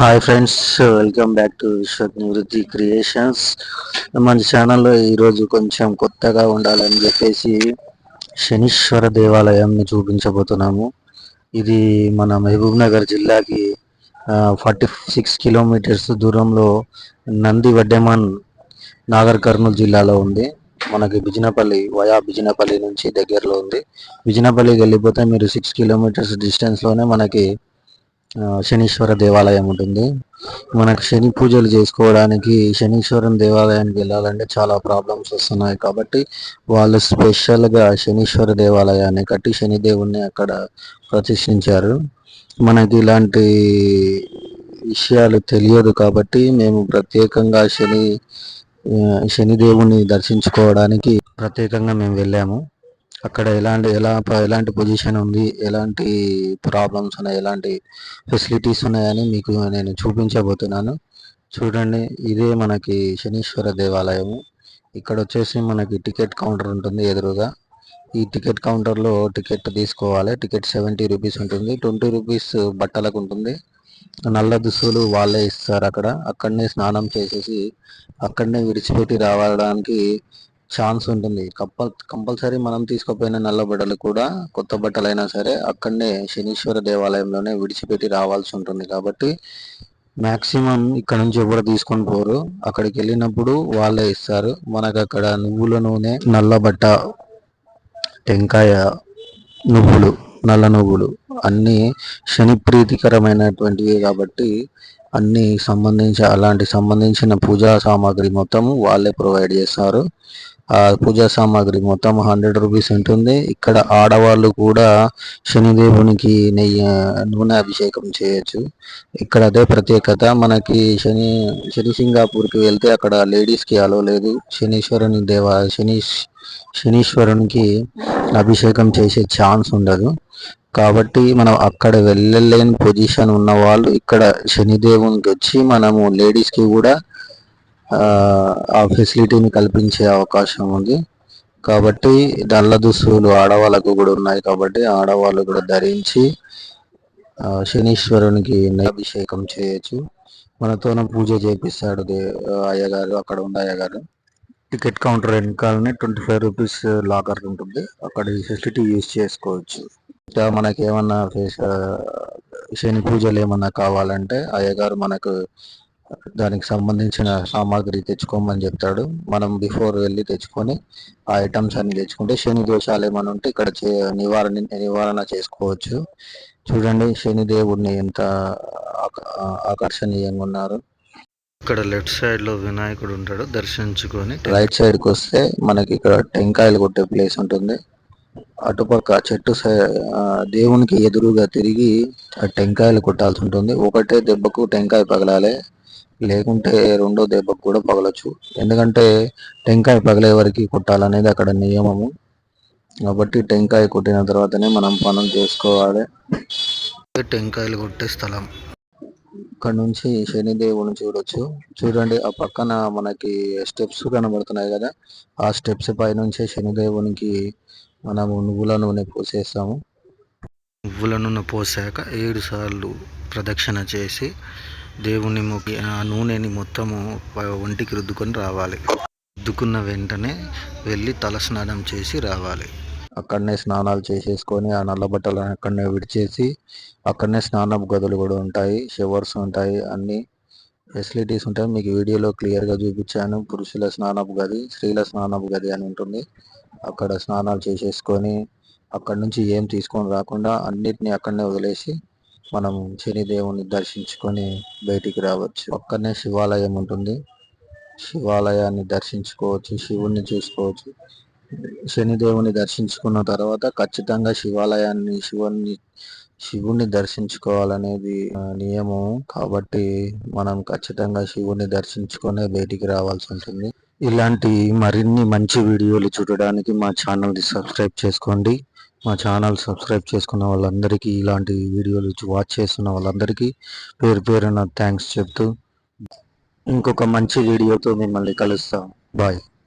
Hi friends welcome back to Vishwath Nivrutti creations మన ఛానల్లో ఈరోజు కొంచెం కొత్తగా ఉండాలని చెప్పేసి శనీశ్వర దేవాలయంని చూపించబోతున్నాము. ఇది మన మహబూబ్ నగర్ జిల్లాకి ఫార్టీ సిక్స్ కిలోమీటర్స్ దూరంలో నంది వడ్డెమాన్ నాగర్ కర్నూలు జిల్లాలో ఉంది. మనకి బిజినపల్లి వయా బిజినపల్లి నుంచి దగ్గరలో ఉంది. బిజినపల్లికి వెళ్ళిపోతే మీరు సిక్స్ కిలోమీటర్స్ డిస్టెన్స్లోనే మనకి శనీశ్వర దేవాలయం ఉంటుంది. మనకు శని పూజలు చేసుకోవడానికి శనీశ్వరం దేవాలయానికి వెళ్ళాలంటే చాలా ప్రాబ్లమ్స్ వస్తున్నాయి కాబట్టి వాళ్ళు స్పెషల్గా శనీశ్వర దేవాలయాన్ని కట్టి శనిదేవుణ్ణి అక్కడ ప్రతిష్ఠించారు. మనకి ఇలాంటి విషయాలు తెలియదు కాబట్టి మేము ప్రత్యేకంగా శని శనిదేవుని దర్శించుకోవడానికి ప్రత్యేకంగా మేము వెళ్ళాము. అక్కడ ఎలాంటి ఎలా ఎలాంటి పొజిషన్ ఉంది ఎలాంటి ప్రాబ్లమ్స్ ఉన్నాయి ఎలాంటి ఫెసిలిటీస్ ఉన్నాయని మీకు నేను చూపించబోతున్నాను. చూడండి ఇదే మనకి శనీశ్వర దేవాలయము. ఇక్కడ వచ్చేసి మనకి టికెట్ కౌంటర్ ఉంటుంది ఎదురుగా. ఈ టికెట్ కౌంటర్లో టికెట్ తీసుకోవాలి. టికెట్ సెవెంటీ రూపీస్ ఉంటుంది. ట్వంటీ రూపీస్ బట్టలకు ఉంటుంది. నల్ల దుస్తులు వాళ్ళే ఇస్తారు అక్కడ. అక్కడనే స్నానం చేసేసి అక్కడనే విడిచిపెట్టి రావడానికి ఛాన్స్ ఉంటుంది. కంపల్ కంపల్సరీ మనం తీసుకుపోయిన నల్ల బట్టలు కూడా కొత్త బట్టలైనా సరే అక్కడనే శనీశ్వర దేవాలయంలోనే విడిచిపెట్టి రావాల్సి ఉంటుంది. కాబట్టి మ్యాక్సిమం ఇక్కడ నుంచి ఎవరు తీసుకొని పోరు. అక్కడికి వెళ్ళినప్పుడు వాళ్ళే ఇస్తారు. మనకు అక్కడ నువ్వుల నూనె నల్ల బట్ట టెంకాయ నువ్వులు నల్ల నువ్వులు అన్నీ శని ప్రీతికరమైనటువంటివి కాబట్టి అన్ని సంబంధించి అలాంటి సంబంధించిన పూజా సామాగ్రి మొత్తం వాళ్ళే ప్రొవైడ్ చేస్తారు. ఆ పూజా సామాగ్రి మొత్తం హండ్రెడ్ రూపీస్ ఉంటుంది. ఇక్కడ ఆడవాళ్ళు కూడా శనిదేవునికి నెయ్యి నూనె అభిషేకం చేయొచ్చు. ఇక్కడ అదే ప్రత్యేకత. మనకి శని శని సింగాపూర్కి వెళ్తే అక్కడ లేడీస్కి అలో లేదు. శనీశ్వరుని దేవ శని శనీశ్వరునికి అభిషేకం చేసే ఛాన్స్ ఉండదు. కాబట్టి మనం అక్కడ వెళ్ళలేని పొజిషన్ ఉన్న వాళ్ళు ఇక్కడ శనిదేవునికి వచ్చి మనము లేడీస్కి కూడా ఆ, ఫెసిలిటీని కల్పించే అవకాశం ఉంది. కాబట్టి నల్ల దుస్తులు ఆడవాళ్ళకు కూడా ఉన్నాయి కాబట్టి ఆడవాళ్ళు కూడా ధరించి శనీశ్వరునికి అభిషేకం చేయొచ్చు. మనతోన పూజ చేపిస్తాడు దే అయ్యగారు అక్కడ ఉన్న అయ్యగారు. టికెట్ కౌంటర్ వెనకాలనే ట్వంటీ ఫైవ్ రూపీస్ లాకర్ ఉంటుంది. అక్కడ ఈ ఫెసిలిటీ యూజ్ చేసుకోవచ్చు. ఇంకా మనకి ఏమన్నా ఫేస్ శని పూజలు ఏమన్నా కావాలంటే అయ్యగారు మనకు దానికి సంబంధించిన సామాగ్రి తెచ్చుకోమని చెప్తాడు. మనం బిఫోర్ వెళ్ళి తెచ్చుకొని ఆ ఐటమ్స్ అన్ని తెచ్చుకుంటే శని దోషాలు ఏమైనా ఉంటే ఇక్కడ నివారణ నివారణ చేసుకోవచ్చు. చూడండి శని దేవుడిని ఎంత ఆక- ఆకర్షణీయంగా ఉన్నారు. ఇక్కడ లెఫ్ట్ సైడ్లో వినాయకుడు ఉంటాడు. దర్శించుకొని రైట్ సైడ్కి వస్తే మనకి ఇక్కడ టెంకాయలు కొట్టే ప్లేస్ ఉంటుంది. అటుపక్క చెట్టు దేవునికి ఎదురుగా తిరిగి ఆ టెంకాయలు కొట్టాల్సి ఉంటుంది. ఒకటే దెబ్బకు టెంకాయ పగలాలి. లేకుంటే రెండో దెబ్బకు కూడా పగలొచ్చు. ఎందుకంటే టెంకాయ పగలే వరకు కొట్టాలనేది అక్కడ నియమము. కాబట్టి టెంకాయ కొట్టిన తర్వాతనే మనం పనులు చేసుకోవాలి. టెంకాయలు కొట్టే స్థలం. ఇక్కడ నుంచి శనిదేవుని చూడొచ్చు. చూడండి ఆ పక్కన మనకి స్టెప్స్ కనబడుతున్నాయి కదా. ఆ స్టెప్స్ పై నుంచే శనిదేవునికి మనము నువ్వుల నూనె పోసేస్తాము. నువ్వుల నూనె పోసాక ఏడు సార్లు ప్రదక్షిణ చేసి దేవుని మొక్కి ఆ నూనెని మొత్తము ఒంటికి రుద్దుకొని రావాలి. రుద్దుకున్న వెంటనే వెళ్ళి తల స్నానం చేసి రావాలి. అక్కడనే స్నానాలు చేసేసుకొని ఆ నల్ల బట్టలను అక్కడనే విడిచేసి అక్కడనే స్నానపు గదులు కూడా ఉంటాయి షవర్స్ ఉంటాయి అన్ని ఫెసిలిటీస్ ఉంటాయి. మీకు వీడియోలో క్లియర్గా చూపించాను. పురుషుల స్నానపు గది స్త్రీల స్నానపు గది అని ఉంటుంది. అక్కడ స్నానాలు చేసేసుకొని అక్కడ నుంచి ఏం తీసుకొని రాకుండా అన్నిటిని అక్కడనే వదిలేసి మనం శనిదేవుని దర్శించుకొని బయటికి రావచ్చు. పక్కనే శివాలయం ఉంటుంది. శివాలయాన్ని దర్శించుకోవచ్చు శివుణ్ణి చూసుకోవచ్చు. శనిదేవుని దర్శించుకున్న తర్వాత ఖచ్చితంగా శివాలయాన్ని శివుణ్ణి శివుణ్ణి దర్శించుకోవాలనేది నియమం. కాబట్టి మనం ఖచ్చితంగా శివుణ్ణి దర్శించుకునే బయటికి రావాల్సి ఉంటుంది. ఇలాంటి మరిన్ని మంచి వీడియోలు చూడడానికి మా ఛానల్ని సబ్స్క్రైబ్ చేసుకోండి. మా ఛానల్ సబ్స్క్రైబ్ చేసుకున్న వాళ్ళందరికీ ఇలాంటి వీడియోలు వాచ్ చేస్తున్న వాళ్ళందరికీ పేరు పేరున థ్యాంక్స్ చెప్తూ ఇంకొక మంచి వీడియోతో మిమ్మల్ని కలుస్తాం. బాయ్.